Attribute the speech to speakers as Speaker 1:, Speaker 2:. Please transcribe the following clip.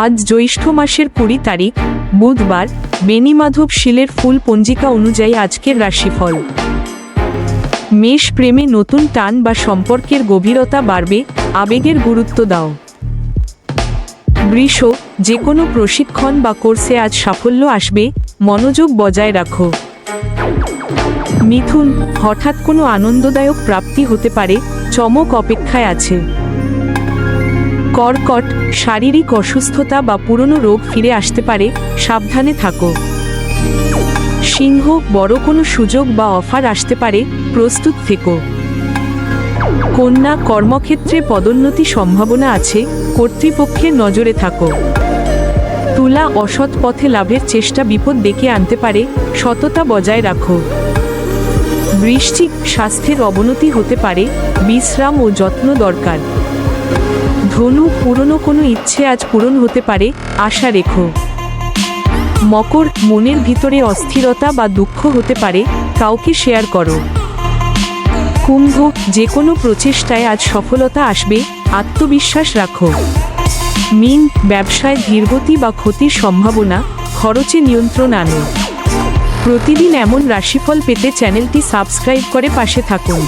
Speaker 1: আজ জ্যৈষ্ঠ মাসের কুড়ি তারিখ, বুধবার বেনিমাধব শিলের ফুল পঞ্জিকা অনুযায়ী আজকের রাশিফল। মেষ প্রেমে নতুন টান বা সম্পর্কের গভীরতা বাড়বে, আবেগের গুরুত্ব দাও। বৃষ যে কোনো প্রশিক্ষণ বা কোর্সে আজ সাফল্য আসবে, মনোযোগ বজায় রাখো। মিথুন, হঠাৎ কোনো আনন্দদায়ক প্রাপ্তি হতে পারে, চমক অপেক্ষায় আছে। কর্কট, শারীরিক অসুস্থতা বা পুরনো রোগ ফিরে আসতে পারে, সাবধানে থাকো। সিংহ, বড় কোনো সুযোগ বা অফার আসতে পারে, প্রস্তুত থেকো। কন্যা, কর্মক্ষেত্রে পদোন্নতি সম্ভাবনা আছে, কর্তৃপক্ষের নজরে থাকো। তুলা, অসৎ পথে লাভের চেষ্টা বিপদ ডেকে আনতে পারে, সততা বজায় রাখো। বৃশ্চিক স্বাস্থ্যের অবনতি হতে পারে, বিশ্রাম ও যত্ন দরকার। ধনু পুরনো কোনো ইচ্ছে আজ পূরণ হতে পারে, আশা রেখো। মকর মনের ভিতরে অস্থিরতা বা দুঃখ হতে পারে, কাউকে শেয়ার করো। কুম্ভ যে কোনো প্রচেষ্টায় আজ সফলতা আসবে, আত্মবিশ্বাস রাখো। মিন ব্যবসায় ধীরগতি বা ক্ষতির সম্ভাবনা, খরচে নিয়ন্ত্রণ আনো। প্রতিদিন এমন রাশিফল পেতে চ্যানেলটি সাবস্ক্রাইব করে পাশে থাকুন।